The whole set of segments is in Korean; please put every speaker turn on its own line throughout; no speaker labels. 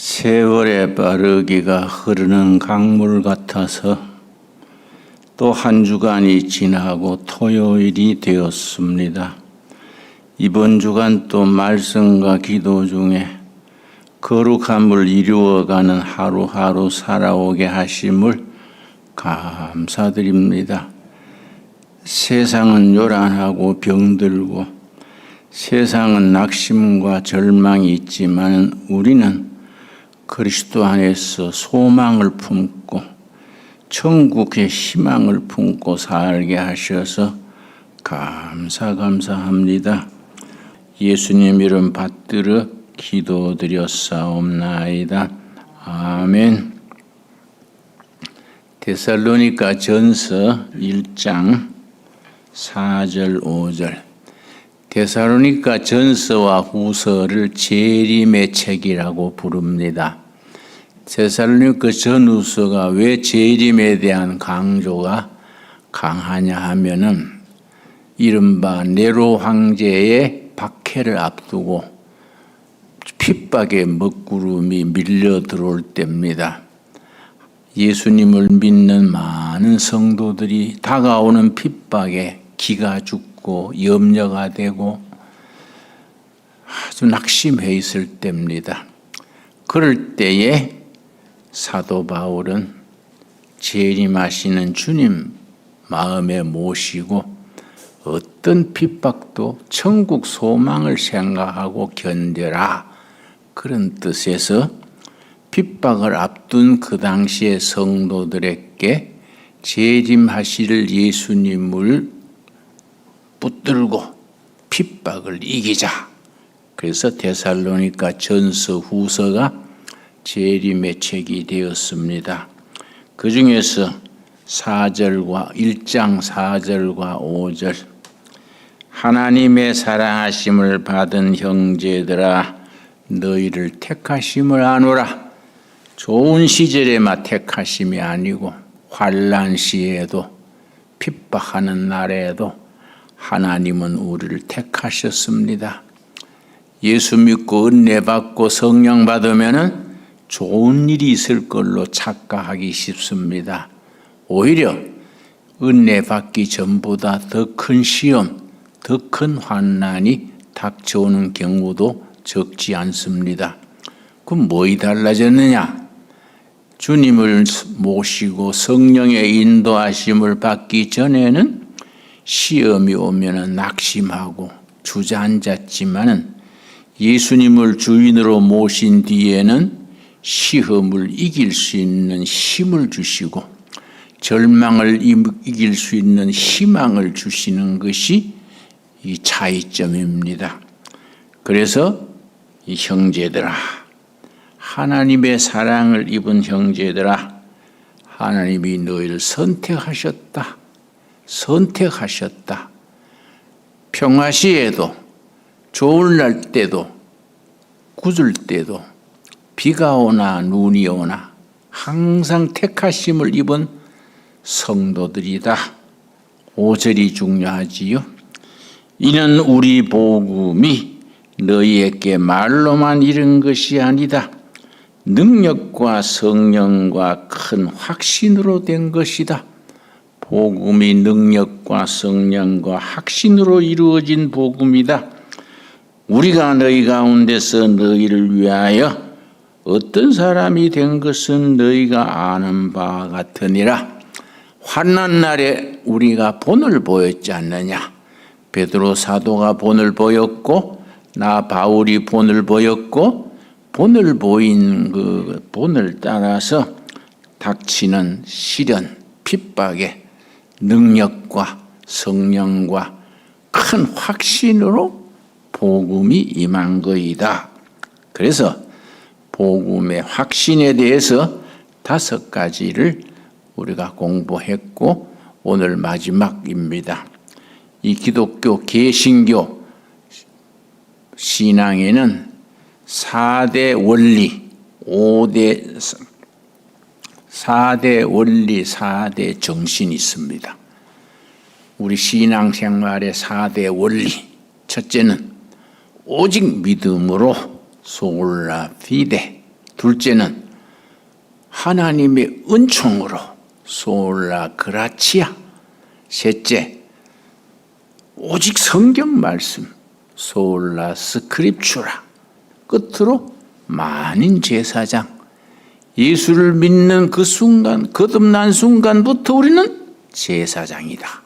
세월의 빠르기가 흐르는 강물 같아서 또 한 주간이 지나고 토요일이 되었습니다. 이번 주간 또 말씀과 기도 중에 거룩함을 이루어가는 하루하루 살아오게 하심을 감사드립니다. 세상은 요란하고 병들고 세상은 낙심과 절망이 있지만 우리는 그리스도 안에서 소망을 품고 천국의 희망을 품고 살게 하셔서 감사 감사합니다. 예수님 이름 받들어 기도드렸사옵나이다. 아멘. 데살로니가 전서 1장 4절 5절 데살로니가 전서와 후서를 재림의 책이라고 부릅니다. 데살로니가 전후서가 왜 재림에 대한 강조가 강하냐 하면은 이른바 네로 황제의 박해를 앞두고 핍박의 먹구름이 밀려 들어올 때입니다. 예수님을 믿는 많은 성도들이 다가오는 핍박에 기가 죽고 염려가 되고 아주 낙심해 있을 때입니다. 그럴 때에 사도 바울은 재림하시는 주님 마음에 모시고 어떤 핍박도 천국 소망을 생각하고 견뎌라 그런 뜻에서 핍박을 앞둔 그 당시의 성도들에게 재림하실 예수님을 붙들고 핍박을 이기자. 그래서 데살로니가 전서 후서가 재림의 책이 되었습니다. 그 중에서 4절과 1장 4절과 5절 하나님의 사랑하심을 받은 형제들아 너희를 택하심을 아노라 좋은 시절에만 택하심이 아니고 환란 시에도 핍박하는 날에도 하나님은 우리를 택하셨습니다. 예수 믿고 은혜 받고 성령 받으면은 좋은 일이 있을 걸로 착각하기 쉽습니다. 오히려 은혜 받기 전보다 더 큰 시험, 더 큰 환난이 닥쳐오는 경우도 적지 않습니다. 그럼 뭐이 달라졌느냐? 주님을 모시고 성령의 인도하심을 받기 전에는 시험이 오면은 낙심하고 주저앉았지만은 예수님을 주인으로 모신 뒤에는 시험을 이길 수 있는 힘을 주시고 절망을 이길 수 있는 희망을 주시는 것이 이 차이점입니다. 그래서 이 형제들아, 하나님의 사랑을 입은 형제들아, 하나님이 너희를 선택하셨다. 선택하셨다. 평화시에도 좋을 날 때도 굳을 때도 비가 오나 눈이 오나 항상 택하심을 입은 성도들이다. 5절이 중요하지요. 이는 우리 복음이 너희에게 말로만 이른 것이 아니다. 능력과 성령과 큰 확신으로 된 것이다. 복음이 능력과 성령과 확신으로 이루어진 복음이다. 우리가 너희 가운데서 너희를 위하여 어떤 사람이 된 것은 너희가 아는 바와 같으니라. 환난 날에 우리가 본을 보였지 않느냐? 베드로 사도가 본을 보였고 나 바울이 본을 보였고 본을 보인 그 본을 따라서 닥치는 시련, 핍박에 능력과 성령과 큰 확신으로 복음이 임한 거이다. 그래서 복음의 확신에 대해서 다섯 가지를 우리가 공부했고 오늘 마지막입니다. 이 기독교 개신교 신앙에는 4대 원리, 5대 4대 원리, 4대 정신이 있습니다. 우리 신앙생활의 4대 원리. 첫째는 오직 믿음으로 소라 피데 둘째는 하나님의 은총으로 솔라 그라치아. 셋째, 오직 성경 말씀 솔라 스크립추라. 끝으로 만인 제사장. 예수를 믿는 그 순간, 거듭난 순간부터 우리는 제사장이다.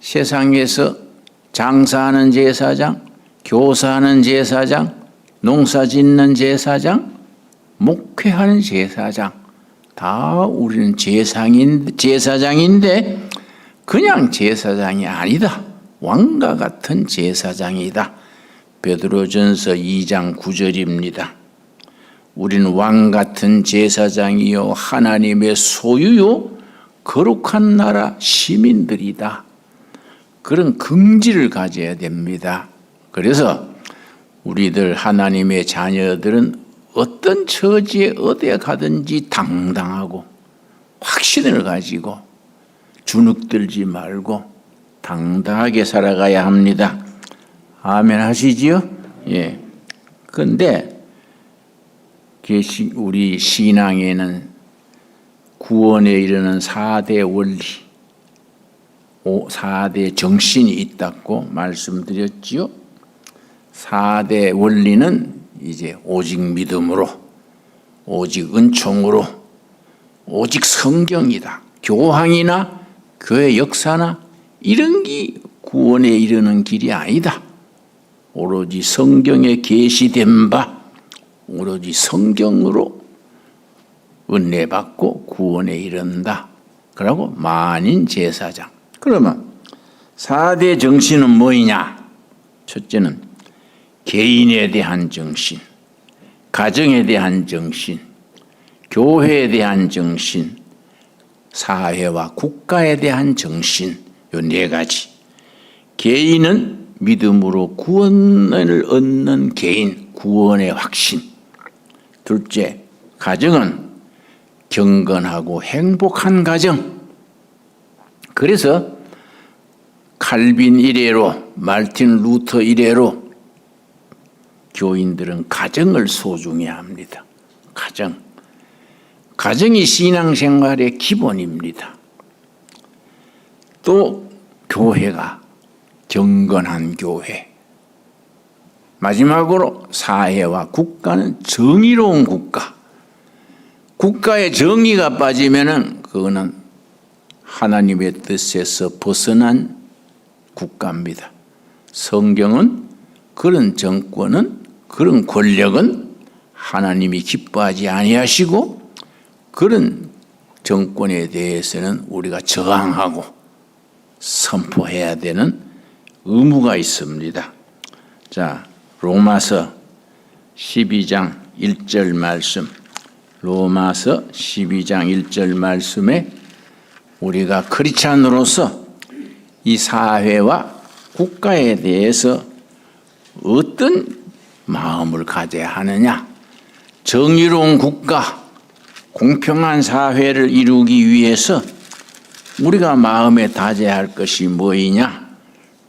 세상에서 장사하는 제사장, 교사하는 제사장, 농사 짓는 제사장, 목회하는 제사장, 다 우리는 제상인, 제사장인데 그냥 제사장이 아니다. 왕과 같은 제사장이다. 베드로전서 2장 9절입니다. 우리는 왕 같은 제사장이요 하나님의 소유요 거룩한 나라 시민들이다. 그런 긍지를 가져야 됩니다. 그래서 우리들 하나님의 자녀들은 어떤 처지에 어디에 가든지 당당하고 확신을 가지고 주눅들지 말고 당당하게 살아가야 합니다. 아멘 하시지요? 예. 근데 우리 신앙에는 구원에 이르는 4대 원리, 4대 정신이 있다고 말씀드렸지요. 4대 원리는 이제 오직 믿음으로, 오직 은총으로, 오직 성경이다. 교황이나 교회 역사나 이런 게 구원에 이르는 길이 아니다. 오로지 성경에 계시된 바, 오로지 성경으로 은혜 받고 구원에 이른다. 그러고 만인 제사장. 그러면 4대 정신은 뭐이냐? 첫째는 개인에 대한 정신, 가정에 대한 정신, 교회에 대한 정신, 사회와 국가에 대한 정신, 요 네 가지. 개인은 믿음으로 구원을 얻는 개인, 구원의 확신. 둘째, 가정은 경건하고 행복한 가정. 그래서 칼빈 이래로, 말틴 루터 이래로 교인들은 가정을 소중히 합니다. 가정. 가정이 신앙생활의 기본입니다. 또 교회가 경건한 교회. 마지막으로 사회와 국가는 정의로운 국가. 국가의 정의가 빠지면은 그거는 하나님의 뜻에서 벗어난 국가입니다. 성경은 그런 정권은 그런 권력은 하나님이 기뻐하지 아니하시고 그런 정권에 대해서는 우리가 저항하고 선포해야 되는 의무가 있습니다. 자, 로마서 12장 1절 말씀. 로마서 12장 1절 말씀에 우리가 크리스찬으로서 이 사회와 국가에 대해서 어떤 마음을 가져야 하느냐? 정의로운 국가, 공평한 사회를 이루기 위해서 우리가 마음에 다져야 할 것이 뭐이냐?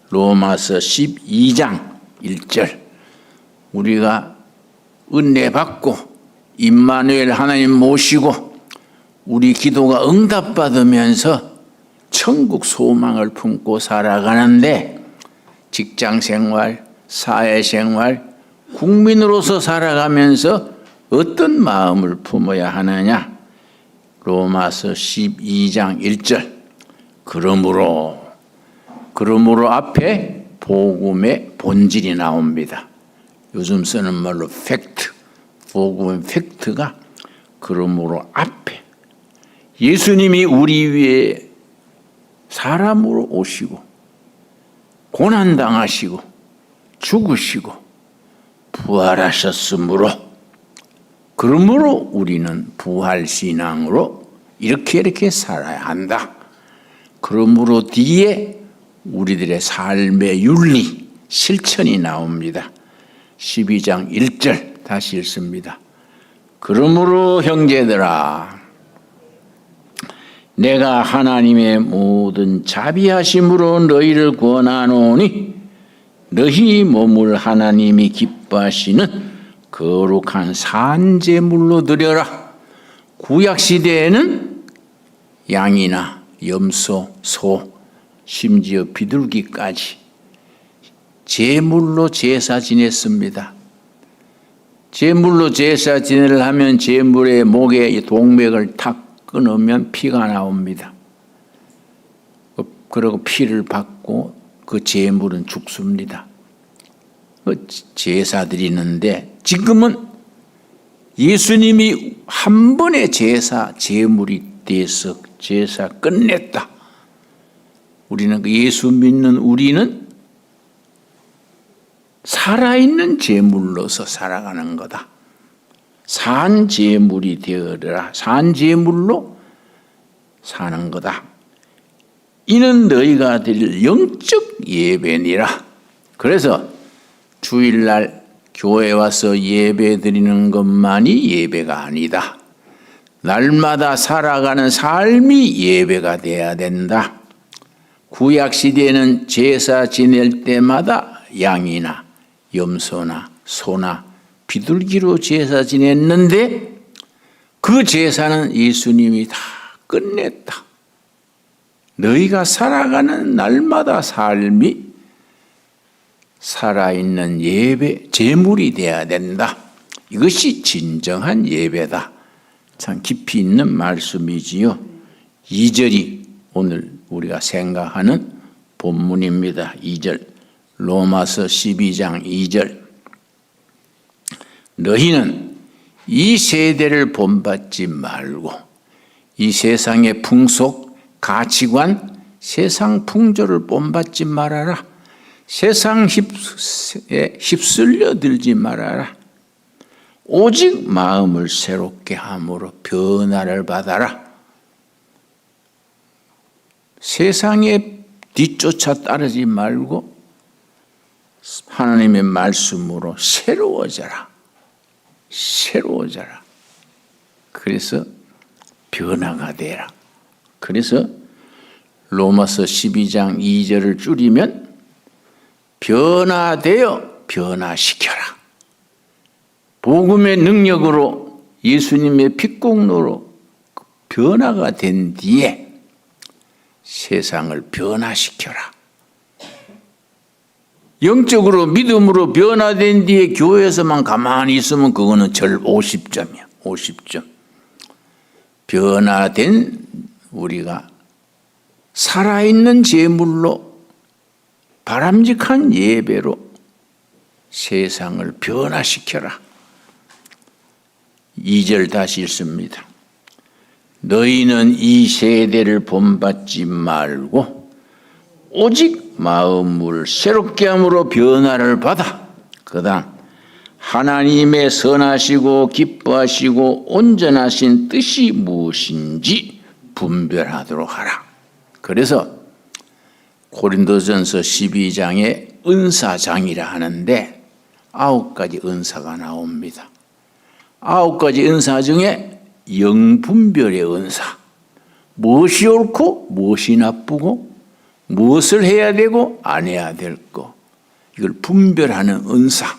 로마서 12장 1절. 우리가 은혜 받고 임마누엘 하나님 모시고 우리 기도가 응답받으면서 천국 소망을 품고 살아가는데 직장 생활, 사회 생활, 국민으로서 살아가면서 어떤 마음을 품어야 하느냐? 로마서 12장 1절. 그러므로 그러므로 앞에 복음의 본질이 나옵니다. 요즘 쓰는 말로 팩트, 복음의 팩트가 그러므로 앞에 예수님이 우리 위에 사람으로 오시고 고난 당하시고 죽으시고 부활하셨으므로 그러므로 우리는 부활 신앙으로 이렇게 이렇게 살아야 한다. 그러므로 뒤에 우리들의 삶의 윤리 실천이 나옵니다. 12장 1절 다시 읽습니다. 그러므로 형제들아 내가 하나님의 모든 자비하심으로 너희를 권하노니 너희 몸을 하나님이 기뻐 하시는 거룩한 산제물로 드려라. 구약 시대에는 양이나 염소, 소, 심지어 비둘기까지 제물로 제사 지냈습니다. 제물로 제사 지내를 하면 제물의 목에 이 동맥을 탁 끊으면 피가 나옵니다. 그리고 피를 받고 그 제물은 죽습니다. 그 제사 드리는데 지금은 예수님이 한 번의 제사 제물이 돼서 제사 끝냈다. 우리는 그 예수 믿는 우리는 살아있는 제물로서 살아가는 거다. 산 제물이 되어라. 산 제물로 사는 거다. 이는 너희가 드릴 영적 예배니라. 그래서 주일날 교회 와서 예배 드리는 것만이 예배가 아니다. 날마다 살아가는 삶이 예배가 돼야 된다. 구약 시대에는 제사 지낼 때마다 양이나 염소나 소나 비둘기로 제사 지냈는데 그 제사는 예수님이 다 끝냈다. 너희가 살아가는 날마다 삶이 살아있는 예배, 제물이 되어야 된다. 이것이 진정한 예배다. 참 깊이 있는 말씀이지요. 2절이 오늘 우리가 생각하는 본문입니다. 2절. 로마서 12장 2절. 너희는 이 세대를 본받지 말고 이 세상의 풍속, 가치관, 세상 풍조를 본받지 말아라. 세상 휩에 휩쓸려 들지 말아라. 오직 마음을 새롭게 함으로 변화를 받아라. 세상에 뒤쫓아 따르지 말고 하나님의 말씀으로 새로워져라. 새로워져라. 그래서 변화가 되라. 그래서 로마서 12장 2절을 줄이면 변화되어 변화시켜라. 복음의 능력으로 예수님의 핏공로로 변화가 된 뒤에 세상을 변화시켜라. 영적으로 믿음으로 변화된 뒤에 교회에서만 가만히 있으면 그거는 절 50점이야. 50점. 변화된 우리가 살아있는 제물로 바람직한 예배로 세상을 변화시켜라. 2절 다시 읽습니다. 너희는 이 세대를 본받지 말고 오직 마음을 새롭게 함으로 변화를 받아. 그 다음, 하나님의 선하시고 기뻐하시고 온전하신 뜻이 무엇인지 분별하도록 하라. 그래서 고린도전서 12장에 은사장이라 하는데 아홉 가지 은사가 나옵니다. 아홉 가지 은사 중에 영분별의 은사. 무엇이 옳고 무엇이 나쁘고 무엇을 해야 되고 안 해야 될 거. 이걸 분별하는 은사,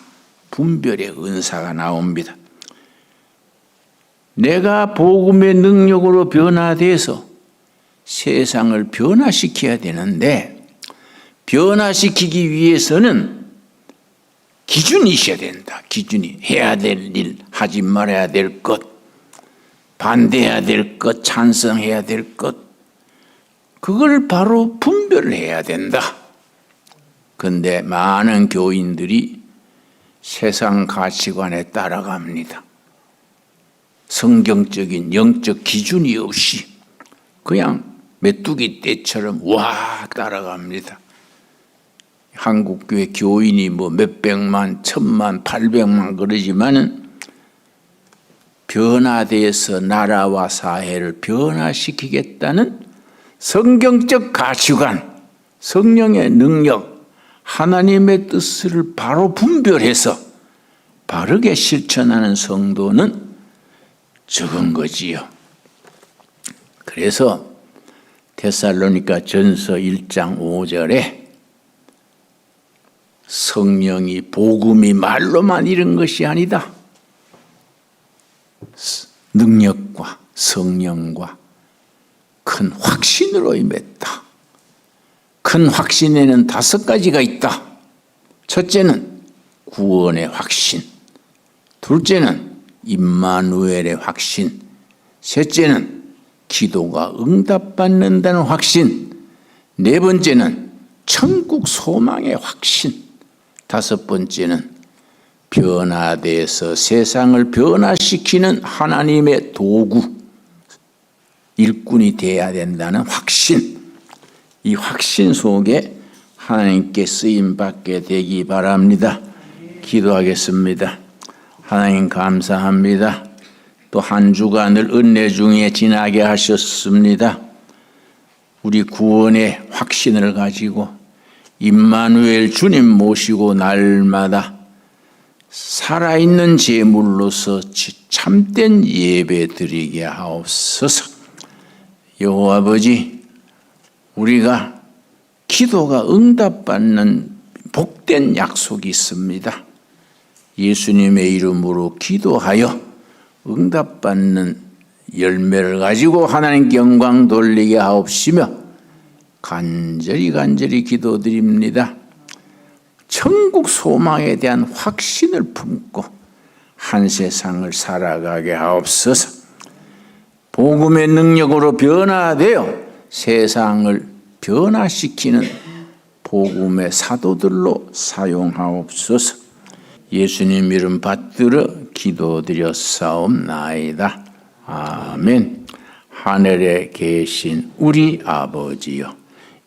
분별의 은사가 나옵니다. 내가 복음의 능력으로 변화돼서 세상을 변화시켜야 되는데 변화시키기 위해서는 기준이 있어야 된다. 기준이 해야 될 일, 하지 말아야 될 것, 반대해야 될 것, 찬성해야 될 것, 그걸 바로 분별을 해야 된다. 근데 많은 교인들이 세상 가치관에 따라갑니다. 성경적인 영적 기준이 없이 그냥 메뚜기 떼처럼 와 따라갑니다. 한국 교회 교인이 뭐 몇백만, 천만, 팔백만 그러지만은 변화돼서 나라와 사회를 변화시키겠다는 성경적 가치관, 성령의 능력, 하나님의 뜻을 바로 분별해서 바르게 실천하는 성도는 적은 거지요. 그래서 데살로니가 전서 1장 5절에 성령이 복음이 말로만 이런 것이 아니다. 능력과 성령과 큰 확신으로 임했다. 큰 확신에는 다섯 가지가 있다. 첫째는 구원의 확신. 둘째는 임마누엘의 확신. 셋째는 기도가 응답받는다는 확신. 네 번째는 천국 소망의 확신. 다섯 번째는 변화돼서 세상을 변화시키는 하나님의 도구, 일꾼이 돼야 된다는 확신. 이 확신 속에 하나님께 쓰임 받게 되기 바랍니다. 기도하겠습니다. 하나님 감사합니다. 또 한 주간을 은혜 중에 지나게 하셨습니다. 우리 구원의 확신을 가지고 임마누엘 주님 모시고 날마다 살아있는 제물로서 참된 예배 드리게 하옵소서. 여호와 아버지, 우리가 기도가 응답받는 복된 약속이 있습니다. 예수님의 이름으로 기도하여 응답받는 열매를 가지고 하나님께 영광 돌리게 하옵시며 간절히 간절히 기도드립니다. 천국 소망에 대한 확신을 품고 한 세상을 살아가게 하옵소서. 복음의 능력으로 변화되어 세상을 변화시키는 복음의 사도들로 사용하옵소서. 예수님 이름 받들어 기도드렸사옵나이다. 아멘. 하늘에 계신 우리 아버지여